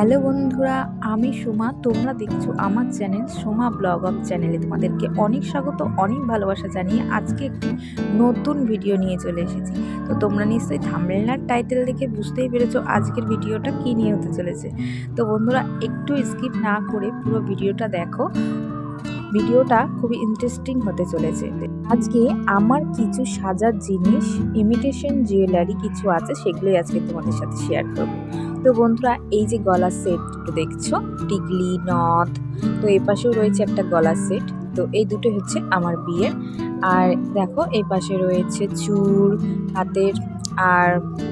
Hello বন্ধুরা, আমি সোমা। তোমরা দেখছ আমার চ্যানেল সোমা ব্লগ অফ চ্যানেলে। তোমাদেরকে অনেক স্বাগত, অনেক ভালোবাসা জানিয়ে আজকে একটি নতুন ভিডিও নিয়ে চলে এসেছি। তো তোমরা নিশ্চয়ই থামবেলনার টাইটেল দেখে বুঝতেই পেরেছ আজকের ভিডিওটা কী নিয়ে হতে চলেছে। তো বন্ধুরা, একটু স্কিপ না করে পুরো ভিডিওটা দেখো। ভিডিওটা খুবই ইন্টারেস্টিং হতে চলেছে। আজকে আমার কিছু সাজার জিনিস ইমিটেশন জুয়েলারি কিছু আছে, সেগুলোই আজকে তোমাদের সাথে শেয়ার করব। তো বন্ধুরা, এই যে গলার সেট দুটো দেখছ, টিকলি, নথ, তো এই পাশেও রয়েছে একটা গলার সেট তো এই দুটো হচ্ছে আমার বিয়ের। আর দেখো এই পাশে রয়েছে চুর, হাতের, আর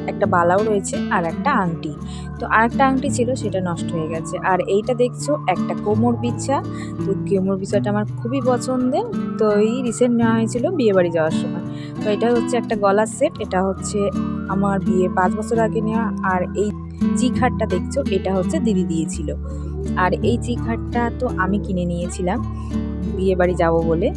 একটা বালাও রয়েছে, আর একটা আংটি। তো আর একটা আংটি ছিল, সেটা নষ্ট হয়ে গেছে। আর এইটা দেখছ, একটা কোমর বিছা। তো কোমর বিছাটা আমার খুবই পছন্দের। তো এই রিসেন্ট নেওয়া হয়েছিল বিয়ে বাড়ি যাওয়ার সময়। তো এটা হচ্ছে একটা গলার সেট এটা হচ্ছে আমার বিয়ে পাঁচ বছর আগে নেওয়া। আর এই চিখাটটা দেখছ? এটা হচ্ছে দিদি দিয়েছিল। আর এই চিখাটটা তো আমি কিনে নিয়েছিলাম। বিয়ে বাড়ি যাব বলে।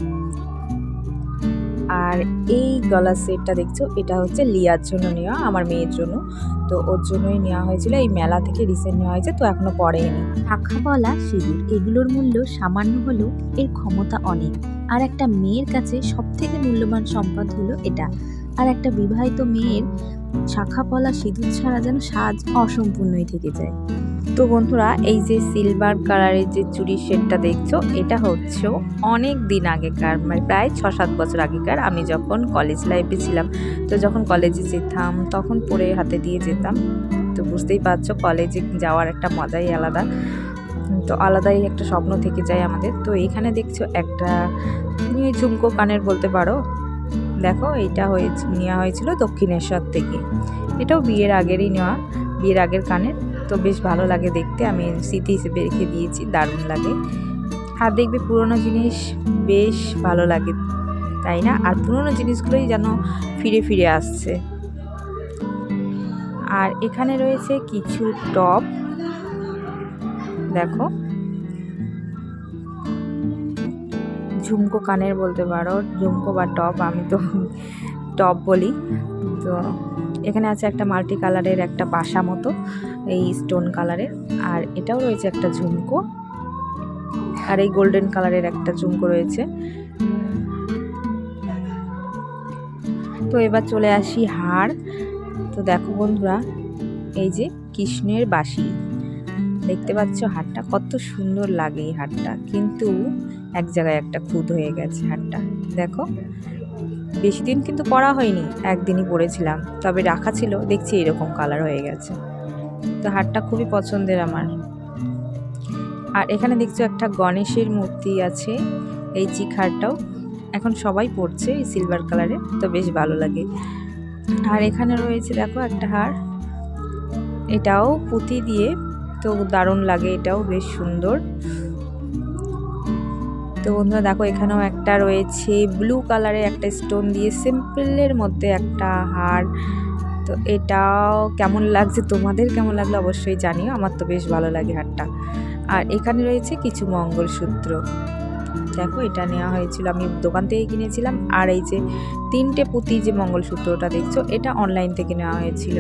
আর এই গলার সেটটা দেখছ? এটা হচ্ছে লিয়ার জন্য নেওয়া, আমার মেয়ের জন্য। তো ওর জন্যই নেওয়া হয়েছিল। এই মেলা থেকে রিসেন্ট নেওয়া হয়েছে, তো এখনও পড়েনি শাখা বলা সিঁদুর। এগুলোর মূল্য সামান্য হলেও এর ক্ষমতা অনেক। আর একটা মেয়ের কাছে সবথেকে মূল্যবান সম্পদ হলো এটা। আর একটা বিবাহিত মেয়ের শাখা পলা সিঁদুর ছাড়া যেন সাজ অসম্পূর্ণই থেকে যায়। তো বন্ধুরা, এই যে সিলভার কালারের যে চুড়ির সেটটা দেখছ, এটা হচ্ছে অনেক দিন আগেকার মানে প্রায় ছ সাত বছর আগেকার। আমি যখন কলেজ লাইফে ছিলাম, তো যখন কলেজে যেতাম, তখন পরে হাতে দিয়ে যেতাম। তো বুঝতেই পারছ কলেজে যাওয়ার একটা মজাই আলাদা। তো আলাদাই একটা স্বপ্ন থেকে যায় আমাদের। তো এখানে দেখছ একটা ঝুমকো কানের বলতে পারো? দেখো, এটা হয়েছে নেওয়া হয়েছিল দক্ষিণেশ্বর থেকে। এটাও বিয়ের আগেরই নেওয়া, বিয়ের আগের কানের। তো বেশ ভালো লাগে দেখতে। আমি স্মৃতি হিসেবে রেখে দিয়েছি, দারুণ লাগে। আর দেখবে পুরোনো জিনিস বেশ ভালো লাগে, তাই না? আর পুরোনো জিনিসগুলোই যেন ফিরে ফিরে আসছে। আর এখানে রয়েছে কিছু টপ। দেখো। ঝুমকো কানের বলতে পারো, ঝুমকো বা টপ, আমি তো টপ বলি। তো এখানে আছে একটা মাল্টি কালারের একটা বাসা মতো, এই স্টোন কালারের, আর এটাও রয়েছে একটা ঝুমকো। আর এই গোল্ডেন কালারের একটা ঝুমকো রয়েছে। তো এবার চলে আসি হাড় তো দেখো বন্ধুরা, এই যে কৃষ্ণের বাসি দেখতে পাচ্ছ হারটা কত সুন্দর লাগে এই হারটা কিন্তু এক জায়গায় একটা খুদ হয়ে গেছে হারটা দেখো, বেশি দিন কিন্তু পরা হয়নি, একদিনই পরেছিলাম তবে রাখা ছিল, দেখছি এরকম কালার হয়ে গেছে। তো হারটা খুবই পছন্দের আমার। আর এখানে দেখছ একটা গণেশের মূর্তি আছে, এই চিখারটাও এখন সবাই পরছে এই সিলভার কালারের তো বেশ ভালো লাগে। আর এখানে রয়েছে, দেখো একটা হার। এটাও পুঁতি দিয়ে তো দারুণ লাগে এটাও, বেশ সুন্দর। তো বন্ধুরা, দেখো এখানেও একটা রয়েছে ব্লু কালারের একটা স্টোন দিয়ে সিম্পলের মধ্যে একটা হার। তো এটাও কেমন লাগছে, তোমাদের কেমন লাগল অবশ্যই জানিও, আমার তো বেশ ভালো লাগে হারটা। আর এখানে রয়েছে কিছু মঙ্গলসূত্র। দেখো, এটা নেওয়া হয়েছিল, আমি দোকান থেকে কিনেছিলাম, আর এই যে তিনটে পুঁতি যে মঙ্গলসূত্রটা দেখছ, এটা অনলাইন থেকে নেওয়া হয়েছিল।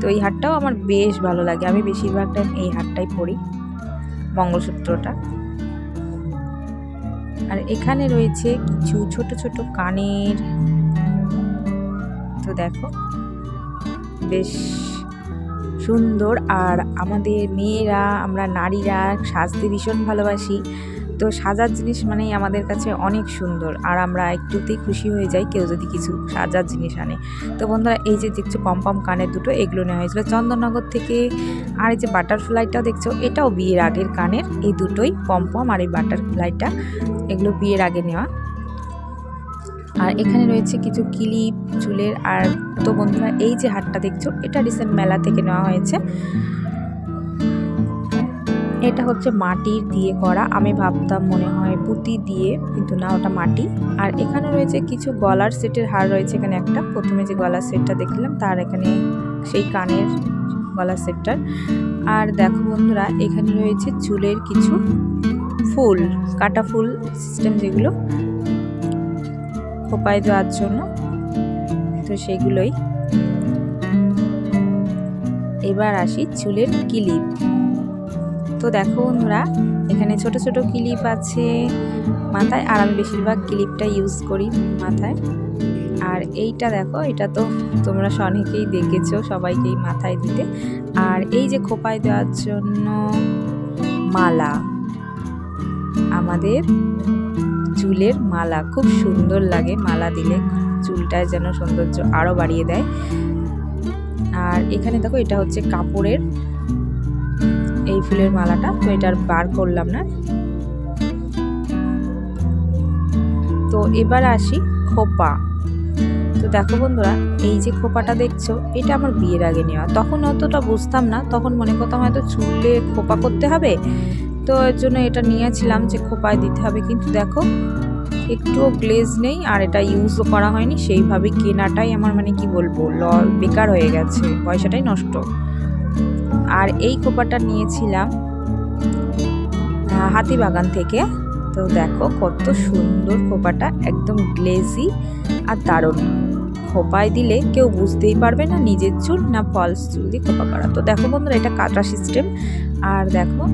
তো এই হারটাও আমার বেশ ভালো লাগে। আমি বেশিরভাগ টাইম এই হারটাই পরি মঙ্গলসূত্রটা। আর এখানে রয়েছে কিছু ছোট ছোট কানের। তো দেখো, বেশ সুন্দর। আর আমাদের মেয়েরা, আমরা নারীরা, সাজতে ভীষণ ভালোবাসি। তো সাজার জিনিস মানেই আমাদের কাছে অনেক সুন্দর। আর আমরা একটুতেই খুশি হয়ে যাই, কেউ যদি কিছু সাজার জিনিস আনে। তো বন্ধুরা, এই যে দেখছ পম্পম কানের দুটো, এগুলো নেওয়া হয়েছিল চন্দননগর থেকে। আর এই যে বাটারফ্লাইটা দেখছ, এটাও বিয়ের আগের কানের। এই দুটোই পম্পম আর এই বাটারফ্লাইটা এগুলো বিয়ের আগে নেওয়া। আর এখানে রয়েছে কিছু ক্লিপ, চুলের। আর তো বন্ধুরা, এই যে হাটটা দেখছ, এটা রিসেন্ট মেলা থেকে নেওয়া হয়েছে। এটা হচ্ছে মাটির দিয়ে করা। আমি ভাবতাম মনে হয় পুঁতি দিয়ে, কিন্তু না, ওটা মাটি। আর এখানে রয়েছে কিছু গলার সেটের হার রয়েছে এখানে একটা। প্রথমে যে গলার সেটটা দেখলাম, তার এখানে সেই কানের গলার সেটটার। আর দেখো বন্ধুরা, এখানে রয়েছে চুলের কিছু ফুল, কাটা ফুল সিস্টেম যেগুলো খোপায় দেওয়ার জন্য। তো সেগুলোই। এবার আসি চুলের ক্লিপ। তো দেখো বন্ধুরা, এখানে ছোট ছোট ক্লিপ আছে। মাথায় আর আমি বেশিরভাগ ক্লিপটা ইউজ করি মাথায়। আর এইটা দেখো, এটা তো তোমরা অনেকেই দেখেছ সবাইকেই মাথায় দিতে। আর এই যে খোপায় দেওয়ার জন্য মালা, আমাদের চুলের মালা, খুব সুন্দর লাগে মালা দিলে। চুলটায় যেন সৌন্দর্য আরও বাড়িয়ে দেয়। আর এখানে দেখো, এটা হচ্ছে কাপড়ের এই ফুলের মালাটা, তো এটা আর বার করলাম না। তো এবার আসি খোপা। তো দেখো বন্ধুরা, এই যে খোপাটা দেখছ, এটা আমার বিয়ের আগে নেওয়া। তখন অতটা বুঝতাম না, তখন মনে করতাম হয়তো চুলে খোপা করতে হবে। তো এর জন্য এটা নিয়েছিলাম যে খোপায় দিতে হবে। কিন্তু দেখো, একটুও গ্লেজ নেই, আর এটা ইউজও করা হয়নি। সেইভাবে কেনাটাই আমার মানে কি বলব, ল বেকার হয়ে গেছে, পয়সাটাই নষ্ট। আর এই খোপাটা নিয়েছিলাম হাতিবাগান থেকে। তো দেখো কত সুন্দর খোপাটা, একদম গ্লেজি আর দারুণ। খোপায় দিলে কেউ বুঝতেই পারবে না নিজের চুল না ফলস চুল দিয়ে খোপা করা। তো দেখো বন্ধুরা, এটা কাটা সিস্টেম আর দেখো,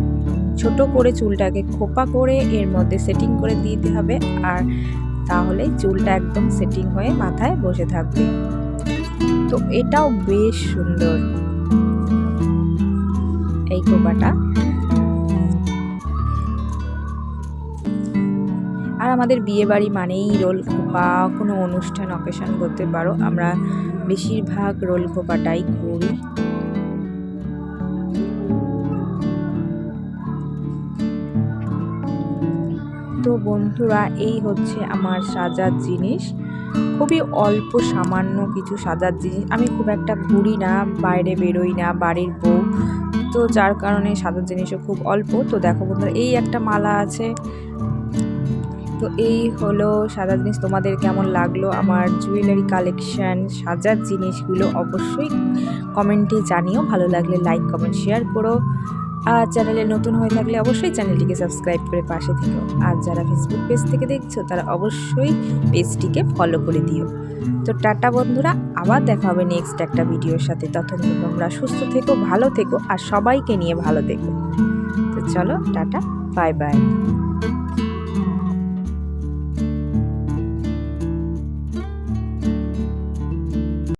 ছোট করে চুলটাকে খোপা করে এর মধ্যে সেটিং করে দিতে হবে। আর তাহলে চুলটা একদম সেটিং হয়ে মাথায় বসে থাকবে। তো এটাও বেশ সুন্দর। খোপাটা আর আমাদের বিয়ে বাড়ি মানেই রোল খোপা, কোনো অনুষ্ঠান অকেশন করতে পারো। আমরা বেশিরভাগ রোল খোপাটাই করি। তো বন্ধুরা, এই হচ্ছে আমার সাজার জিনিস। খুবই অল্প সামান্য কিছু সাজার জিনিস। আমি খুব একটা ঘুরি না, বাইরে বেরোই না, বাড়ির বউ তো যার কারণে সাদা জিনিসও খুব অল্প। তো দেখো বন্ধুরা, এই একটা মালা আছে। তো এই হলো সাদা জিনিস। তোমাদের কেমন লাগল আমার জুয়েলারি কালেকশান সাজার জিনিসগুলো অবশ্যই কমেন্টে জানিও। ভালো লাগলে লাইক কমেন্ট শেয়ার করো। আর চ্যানেলে নতুন হয়ে থাকলে অবশ্যই চ্যানেলটিকে সাবস্ক্রাইব করে পাশে থেকো। আর যারা ফেসবুক পেজ থেকে দেখছ, তারা অবশ্যই পেজটিকে ফলো করে দিও। তো টাটা বন্ধুরা, আবার দেখা হবে নেক্সট একটা ভিডিওর সাথে। ততক্ষণ তোমরা সুস্থ থেকো, ভালো থেকো, আর সবাইকে নিয়ে ভালো থেকো। তো চলো, টাটা বাই বাই